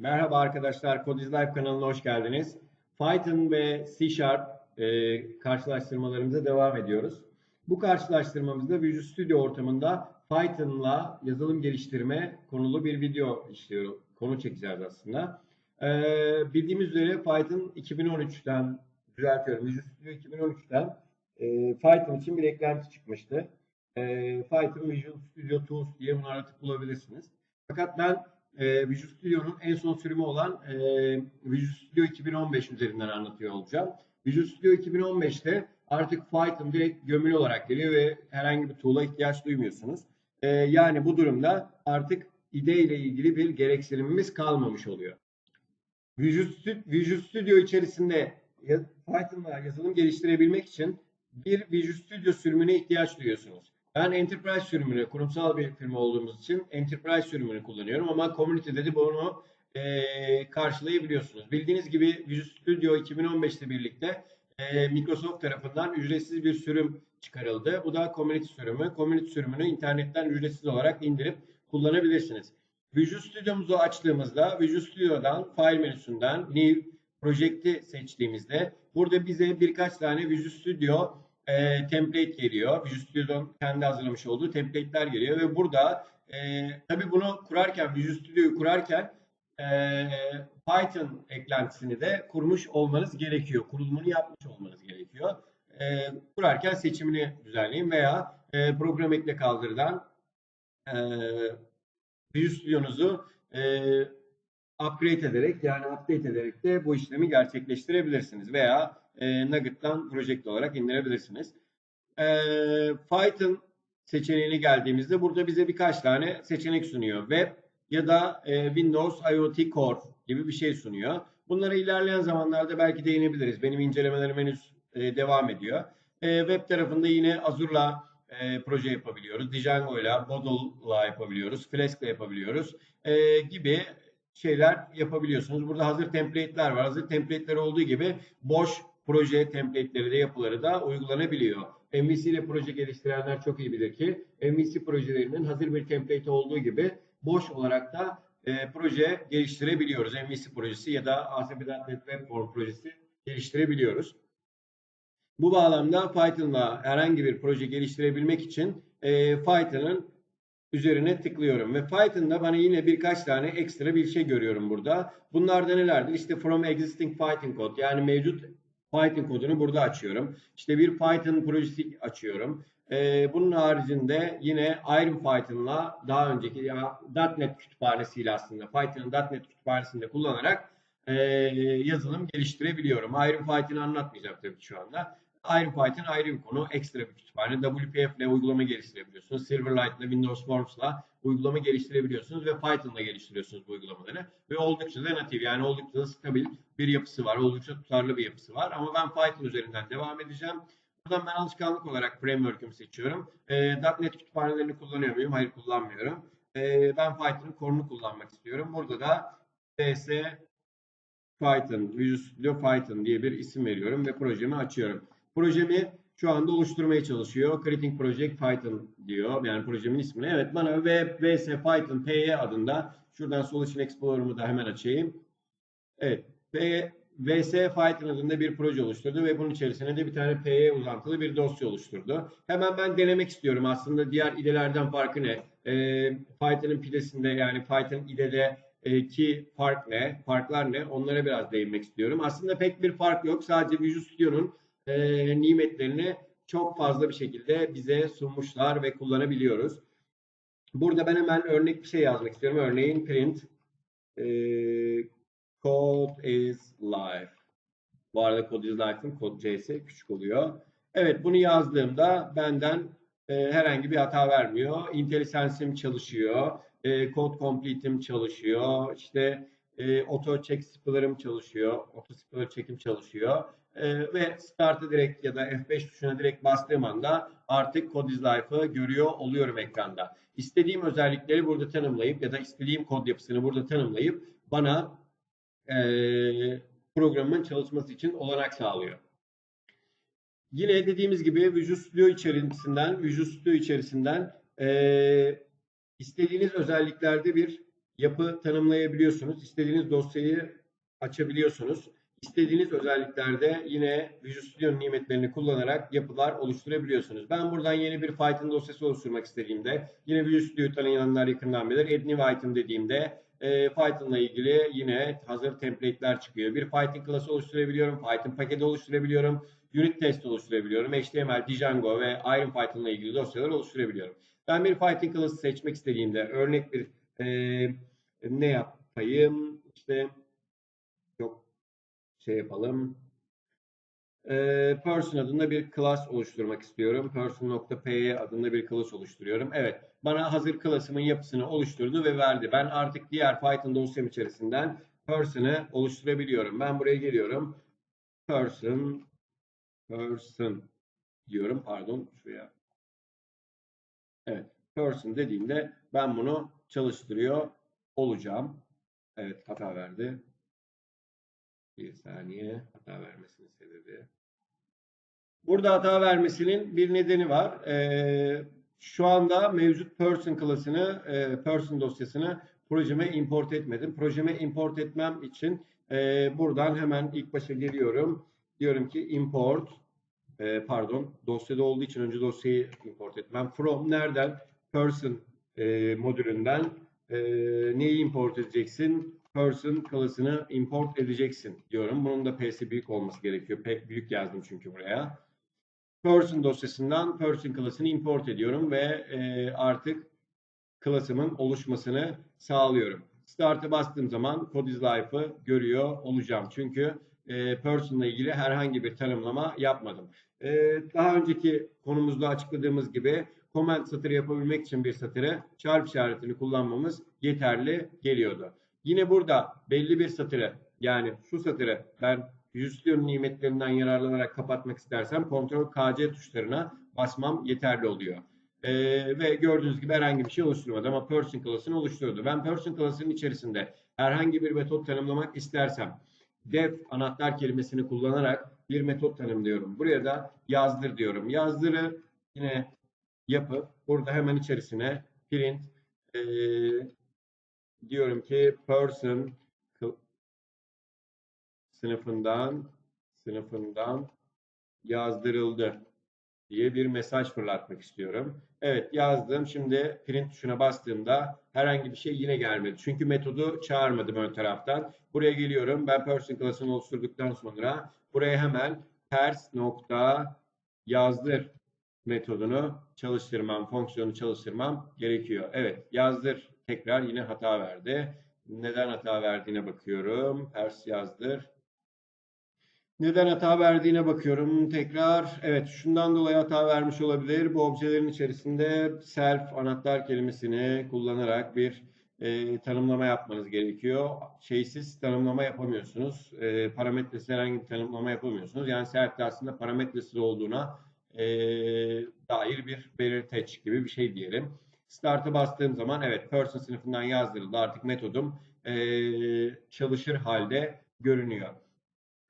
Merhaba arkadaşlar, Code is Life kanalına hoş geldiniz. Python ve C Sharp e, karşılaştırmalarımıza devam ediyoruz. Bu karşılaştırmamızda Visual Studio ortamında Python'la yazılım geliştirme konulu bir video işliyor, konu çekeceğiz aslında. E, bildiğimiz üzere Python 2013'ten, düzeltiyorum, Visual Studio 2013'ten e, Python için bir eklenti çıkmıştı. E, Python Visual Studio Tools diye bunu aratıp bulabilirsiniz. Fakat ben e, Visual Studio'nun en son sürümü olan e, Visual Studio 2015 üzerinden anlatıyor olacağım. Visual Studio 2015'te artık Python direkt gömülü olarak geliyor ve herhangi bir tool'a ihtiyaç duymuyorsunuz. E, yani bu durumda artık IDE ile ilgili bir gereksinimimiz kalmamış oluyor. Visual Studio, içerisinde Python'la yazılım geliştirebilmek için bir Visual Studio sürümüne ihtiyaç duyuyorsunuz. Ben Enterprise sürümünü, kurumsal bir firma olduğumuz için Enterprise sürümünü kullanıyorum ama Community'de de bunu e, karşılayabiliyorsunuz. Bildiğiniz gibi Visual Studio 2015'te birlikte e, Microsoft tarafından ücretsiz bir sürüm çıkarıldı. Bu da Community sürümü. Community sürümünü internetten ücretsiz olarak indirip kullanabilirsiniz. Visual Studio'muzu açtığımızda Visual Studio'dan File menüsünden New Project'i seçtiğimizde burada bize birkaç tane Visual Studio e, template geliyor. Visual Studio'nun kendi hazırlamış olduğu template'ler geliyor ve burada e, tabii bunu kurarken, Visual Studio'yu kurarken e, Python eklentisini de kurmuş olmanız gerekiyor. Kurulumunu yapmış olmanız gerekiyor. E, kurarken seçimini düzenleyin veya e, program ekle kaldırıdan e, Visual Studio'nuzu e, upgrade ederek yani update ederek de bu işlemi gerçekleştirebilirsiniz veya e, Nugget'tan project olarak indirebilirsiniz. E, Python seçeneğine geldiğimizde burada bize birkaç tane seçenek sunuyor. Web ya da e, Windows IoT Core gibi bir şey sunuyor. Bunlara ilerleyen zamanlarda belki değinebiliriz. Benim incelemelerim henüz e, devam ediyor. E, web tarafında yine Azure'la e, proje yapabiliyoruz. Django'yla, Module'la yapabiliyoruz. Flask'la yapabiliyoruz. E, gibi şeyler yapabiliyorsunuz. Burada hazır template'ler var. Hazır template'ler olduğu gibi boş proje template'leri de yapıları da uygulanabiliyor. MVC ile proje geliştirenler çok iyi bilir ki MVC projelerinin hazır bir template olduğu gibi boş olarak da e, proje geliştirebiliyoruz. MVC projesi ya da ASP.NET Web Form projesi geliştirebiliyoruz. Bu bağlamda Python'la herhangi bir proje geliştirebilmek için e, Python'ın üzerine tıklıyorum ve Python'da bana yine birkaç tane ekstra bir şey görüyorum burada. Bunlar da nelerdir? İşte from existing Python code yani mevcut Python kodunu burada açıyorum. İşte bir Python projesi açıyorum. Ee, bunun haricinde yine Iron Python'la daha önceki ya .NET kütüphanesiyle aslında Python'ın .NET kütüphanesinde kullanarak e, yazılım geliştirebiliyorum. Iron Python'ı anlatmayacağım tabii şu anda. Iron Python ayrı bir konu. Ekstra bir kütüphane. WPF ile uygulama geliştirebiliyorsunuz. Silverlight ile Windows Forms ile uygulama geliştirebiliyorsunuz ve Python ile geliştiriyorsunuz bu uygulamaları. Ve oldukça da natif yani oldukça da stabil bir yapısı var. Oldukça tutarlı bir yapısı var. Ama ben Python üzerinden devam edeceğim. Buradan ben alışkanlık olarak framework'ümü seçiyorum. E, .NET kütüphanelerini kullanıyor muyum? Hayır kullanmıyorum. E, ben Python'ın korunu kullanmak istiyorum. Burada da VS Python, Visual Python diye bir isim veriyorum ve projemi açıyorum. Projemi şu anda oluşturmaya çalışıyor. Creating Project Python diyor. Yani projemin ismini. Evet bana VS Python PY adında şuradan Solution Explorer'ımı da hemen açayım. Evet. P, VS Python adında bir proje oluşturdu ve bunun içerisine de bir tane PY uzantılı bir dosya oluşturdu. Hemen ben denemek istiyorum. Aslında diğer IDE'lerden farkı ne? Ee, Python'ın pidesinde yani Python IDE'de e, ki fark ne? Farklar ne? Onlara biraz değinmek istiyorum. Aslında pek bir fark yok. Sadece Visual Studio'nun e, nimetlerini çok fazla bir şekilde bize sunmuşlar ve kullanabiliyoruz. Burada ben hemen örnek bir şey yazmak istiyorum. Örneğin print e, code is live. Bu arada code is live'ın kod c'si küçük oluyor. Evet bunu yazdığımda benden e, herhangi bir hata vermiyor. IntelliSense'im çalışıyor. E, code complete'im çalışıyor. İşte e, auto check spiller'ım çalışıyor. Auto spiller check'im çalışıyor e, ve Start'ı direkt ya da F5 tuşuna direkt bastığım anda artık Code Life'ı görüyor oluyorum ekranda. İstediğim özellikleri burada tanımlayıp ya da istediğim kod yapısını burada tanımlayıp bana e, programın çalışması için olanak sağlıyor. Yine dediğimiz gibi Visual Studio içerisinden, Visual Studio içerisinden e, istediğiniz özelliklerde bir yapı tanımlayabiliyorsunuz. İstediğiniz dosyayı açabiliyorsunuz. İstediğiniz özelliklerde yine Visual Studio'nun nimetlerini kullanarak yapılar oluşturabiliyorsunuz. Ben buradan yeni bir Python dosyası oluşturmak istediğimde yine Visual Studio'yu tanıyanlar yakından bilir. Add New Item dediğimde e, Python'la ilgili yine hazır template'ler çıkıyor. Bir Python klası oluşturabiliyorum, Python paketi oluşturabiliyorum, unit test oluşturabiliyorum, HTML, Django ve Iron Python'la ilgili dosyalar oluşturabiliyorum. Ben bir Python klası seçmek istediğimde örnek bir e, ne yapayım? İşte yok şey yapalım. E, person adında bir class oluşturmak istiyorum. Person.py adında bir class oluşturuyorum. Evet, bana hazır class'ımın yapısını oluşturdu ve verdi. Ben artık diğer Python dosyam içerisinden person'ı oluşturabiliyorum. Ben buraya geliyorum. Person person diyorum. Pardon, şuraya. Evet, person dediğimde ben bunu çalıştırıyor olacağım. Evet, hata verdi. Bir saniye hata vermesinin sebebi. Burada hata vermesinin bir nedeni var. Ee, şu anda mevcut person klasını, e, person dosyasını projeme import etmedim. Projeme import etmem için e, buradan hemen ilk başa geliyorum. Diyorum ki import, e, pardon dosyada olduğu için önce dosyayı import etmem. From nereden? Person e, modülünden e, neyi import edeceksin? person klasını import edeceksin diyorum. Bunun da P'si büyük olması gerekiyor. P büyük yazdım çünkü buraya. Person dosyasından person klasını import ediyorum ve e, artık klasımın oluşmasını sağlıyorum. Start'a bastığım zaman Code is görüyor olacağım. Çünkü e, person ile ilgili herhangi bir tanımlama yapmadım. E, daha önceki konumuzda açıkladığımız gibi comment satırı yapabilmek için bir satırı çarpı işaretini kullanmamız yeterli geliyordu. Yine burada belli bir satırı yani şu satırı ben yüzlüğün nimetlerinden yararlanarak kapatmak istersem kontrol KC tuşlarına basmam yeterli oluyor. Ee, ve gördüğünüz gibi herhangi bir şey oluşturmadı ama person class'ını oluşturdu. Ben person class'ının içerisinde herhangi bir metot tanımlamak istersem def anahtar kelimesini kullanarak bir metot tanımlıyorum. Buraya da yazdır diyorum. Yazdırı yine yapıp burada hemen içerisine print e, diyorum ki person sınıfından sınıfından yazdırıldı diye bir mesaj fırlatmak istiyorum. Evet yazdım. Şimdi print tuşuna bastığımda herhangi bir şey yine gelmedi. Çünkü metodu çağırmadım ön taraftan. Buraya geliyorum. Ben person klasını oluşturduktan sonra buraya hemen ters nokta yazdır metodunu çalıştırmam, fonksiyonu çalıştırmam gerekiyor. Evet yazdır tekrar yine hata verdi. Neden hata verdiğine bakıyorum. Ters yazdır. Neden hata verdiğine bakıyorum tekrar. Evet şundan dolayı hata vermiş olabilir. Bu objelerin içerisinde self anahtar kelimesini kullanarak bir e, tanımlama yapmanız gerekiyor. Şeysiz tanımlama yapamıyorsunuz. E, parametresiz herhangi bir tanımlama yapamıyorsunuz. Yani self'te aslında parametresiz olduğuna e, dair bir belirteç gibi bir şey diyelim. Start'a bastığım zaman evet person sınıfından yazdırıldı. Artık metodum e, çalışır halde görünüyor.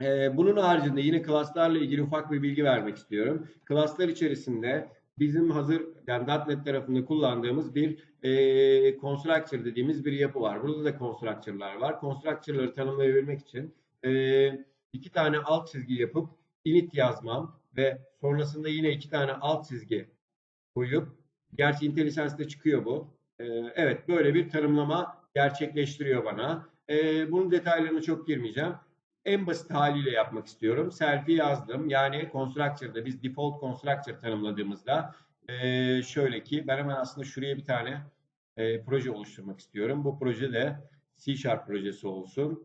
E, bunun haricinde yine klaslarla ilgili ufak bir bilgi vermek istiyorum. Klaslar içerisinde bizim hazır yani .NET tarafında kullandığımız bir e, constructor dediğimiz bir yapı var. Burada da constructor'lar var. Constructor'ları tanımlayabilmek için e, iki tane alt çizgi yapıp init yazmam ve sonrasında yine iki tane alt çizgi koyup gerçi IntelliSense'de çıkıyor bu. E, evet böyle bir tanımlama gerçekleştiriyor bana. E, bunun detaylarına çok girmeyeceğim en basit haliyle yapmak istiyorum. Selfie yazdım. Yani constructor'da biz default constructor tanımladığımızda e, şöyle ki ben hemen aslında şuraya bir tane e, proje oluşturmak istiyorum. Bu proje de C Sharp projesi olsun.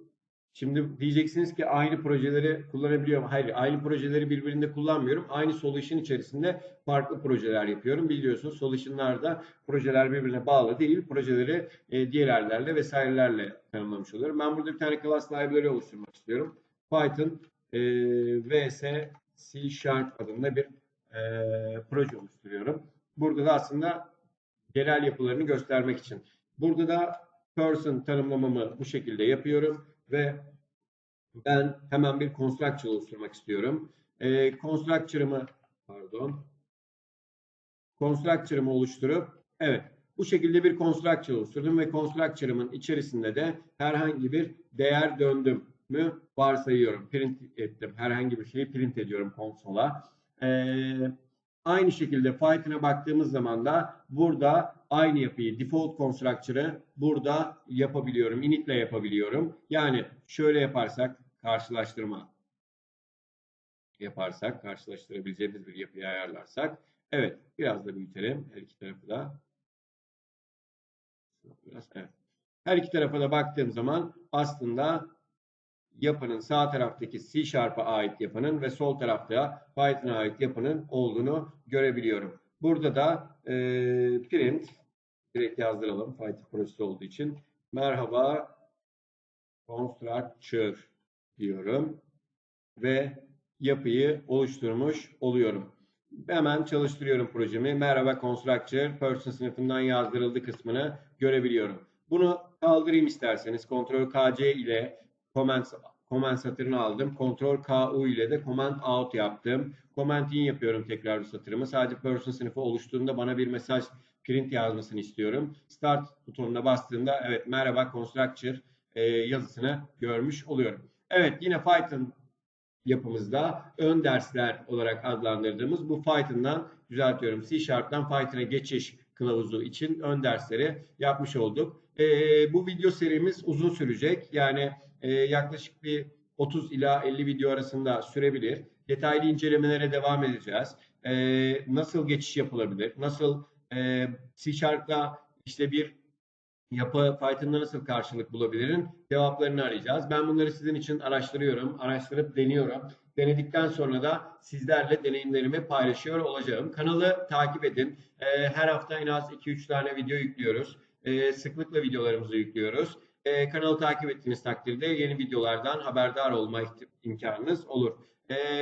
Şimdi diyeceksiniz ki aynı projeleri kullanabiliyorum. Hayır, aynı projeleri birbirinde kullanmıyorum. Aynı solution içerisinde farklı projeler yapıyorum. Biliyorsunuz solution'larda projeler birbirine bağlı değil. Projeleri e, diğerlerle vesairelerle tanımlamış oluyorum. Ben burada bir tane class library oluşturmak istiyorum. Python e, vs C Sharp adında bir e, proje oluşturuyorum. Burada da aslında genel yapılarını göstermek için. Burada da person tanımlamamı bu şekilde yapıyorum ve ben hemen bir constructor oluşturmak istiyorum. E, constructor'ımı pardon constructor'ımı oluşturup evet Bu şekilde bir constructor oluşturdum ve constructor'ımın içerisinde de herhangi bir değer döndüm mü varsayıyorum. Print ettim. Herhangi bir şeyi print ediyorum konsola. Ee, aynı şekilde Python'a baktığımız zaman da burada aynı yapıyı default constructor'ı burada yapabiliyorum. Init ile yapabiliyorum. Yani şöyle yaparsak karşılaştırma yaparsak, karşılaştırabileceğimiz bir yapıyı ayarlarsak. Evet, biraz da büyütelim her iki tarafı da. Biraz, evet. Her iki tarafa da baktığım zaman aslında yapının sağ taraftaki C Sharp'a ait yapının ve sol tarafta Python'a ait yapının olduğunu görebiliyorum. Burada da e, print direkt yazdıralım Python projesi olduğu için. Merhaba constructor diyorum ve yapıyı oluşturmuş oluyorum. Hemen çalıştırıyorum projemi. Merhaba constructor person sınıfından yazdırıldı kısmını görebiliyorum. Bunu kaldırayım isterseniz. Ctrl KC ile comment, comment satırını aldım. Ctrl KU ile de comment out yaptım. Comment in yapıyorum tekrar bu satırımı. Sadece person sınıfı oluştuğunda bana bir mesaj print yazmasını istiyorum. Start butonuna bastığımda evet merhaba constructor e, yazısını görmüş oluyorum. Evet yine Python yapımızda ön dersler olarak adlandırdığımız bu Python'dan düzeltiyorum. C Sharp'tan Python'a geçiş kılavuzu için ön dersleri yapmış olduk. E, bu video serimiz uzun sürecek. Yani e, yaklaşık bir 30 ila 50 video arasında sürebilir. Detaylı incelemelere devam edeceğiz. E, nasıl geçiş yapılabilir? Nasıl e, C Sharp'ta işte bir yapı Python'da nasıl karşılık bulabilirim? Cevaplarını arayacağız. Ben bunları sizin için araştırıyorum, araştırıp deniyorum. Denedikten sonra da sizlerle deneyimlerimi paylaşıyor olacağım. Kanalı takip edin. Ee, her hafta en az 2-3 tane video yüklüyoruz. Ee, sıklıkla videolarımızı yüklüyoruz. Ee, kanalı takip ettiğiniz takdirde yeni videolardan haberdar olma imkanınız olur.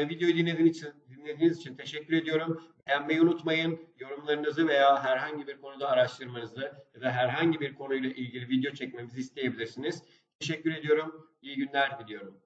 Videoyu dinlediğiniz için, dinlediğiniz için teşekkür ediyorum. Beğenmeyi unutmayın. Yorumlarınızı veya herhangi bir konuda araştırmanızı ya da herhangi bir konuyla ilgili video çekmemizi isteyebilirsiniz. Teşekkür ediyorum. İyi günler diliyorum.